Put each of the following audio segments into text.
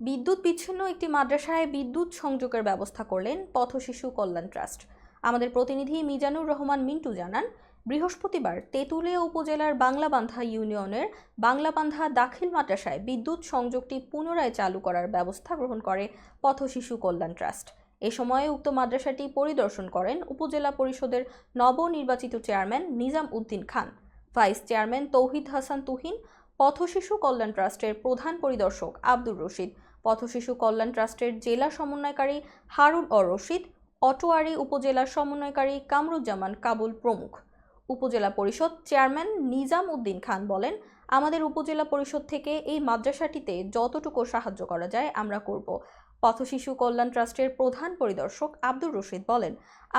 বিদ্যুৎ বিচ্ছিন্ন একটি মাদ্রাসায় বিদ্যুৎ সংযোগের ব্যবস্থা করলেন পথ শিশু কল্যাণ ট্রাস্ট। আমাদের প্রতিনিধি মিজানুর রহমান মিন্টু জানান, বৃহস্পতিবার তেঁতুলিয়া উপজেলার বাংলাবান্ধা ইউনিয়নের বাংলাবান্ধা দাখিল মাদ্রাসায় বিদ্যুৎ সংযোগটি পুনরায় চালু করার ব্যবস্থা গ্রহণ করে পথ শিশু কল্যাণ ট্রাস্ট। এ সময়ে উক্ত মাদ্রাসাটি পরিদর্শন করেন উপজেলা পরিষদের নবনির্বাচিত chairman Nizam Uddin Khan. Vice chairman Touhid Hasan Tuhin, পথশিশু কল্যাণ ট্রাস্টের প্রধান পরিদর্শক আব্দুর রশিদ পথশিশু কল্যাণ ট্রাস্টের জেলা সমন্বয়কারী হারুন অর রশিদ, অটোয়ারি উপজেলা সমন্বয়কারী কামরুজ্জামান কাবুল প্রমুখ। উপজেলা পরিষদ চেয়ারম্যান নিজাম উদ্দিন খান বলেন, আমাদের উপজেলা পরিষদ থেকে এই মাদ্রাসাটিতে যতটুকু সাহায্য করা যায় আমরা করব। পথশিশু কল্যাণ ট্রাস্টের প্রধান পরিদর্শক আব্দুর রশিদ বলেন,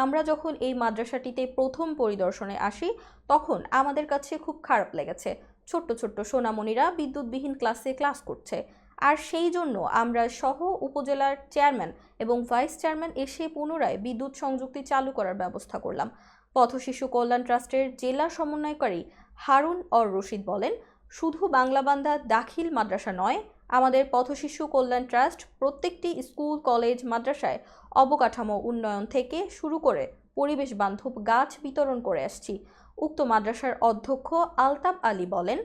আমরা যখন এই মাদ্রাসাটিতে প্রথম পরিদর্শনে আসি, তখন আমাদের কাছে খুব খারাপ লেগেছে। ছোট্ট ছোট্ট সোনামণিরা বিদ্যুৎবিহীন ক্লাসে ক্লাস করছে। আর সেই জন্য আমরা সহ উপজেলার চেয়ারম্যান এবং ভাইস চেয়ারম্যান এসে পুনরায় বিদ্যুৎ সংযুক্তি চালু করার ব্যবস্থা করলাম। পথশিশু কল্যাণ ট্রাস্টের জেলা সমন্বয়কারী হারুন অর রশিদ বলেন, শুধু বাংলাবান্ধা দাখিল মাদ্রাসা নয়, আমাদের পথশিশু কল্যাণ ট্রাস্ট প্রত্যেকটি স্কুল, কলেজ, মাদ্রাসায় অবকাঠামো উন্নয়ন থেকে শুরু করে পরিবেশ বান্ধব গাছ বিতরণ করে আসছি। উক্ত মাদ্রাসার অধ্যক্ষ আলতাব আলী বলেন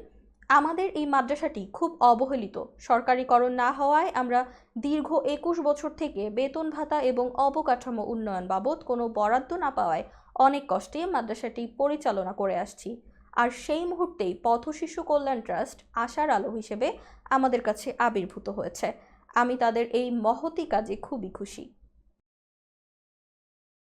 আমাদের এই মাদ্রাসাটি খুব অবহেলিত। সরকারিকরণ না হওয়ায় আমরা দীর্ঘ একুশ বছর থেকে বেতন ভাতা এবং অবকাঠামো উন্নয়ন বাবদ কোনো বরাদ্দ না পাওয়ায় অনেক কষ্টে মাদ্রাসাটি পরিচালনা করে আসছি। আর সেই মুহূর্তেই পথশিশু কল্যাণ ট্রাস্ট আশার আলো হিসেবে আমাদের কাছে আবির্ভূত হয়েছে। আমি তাদের এই মহতি কাজে খুবই খুশি।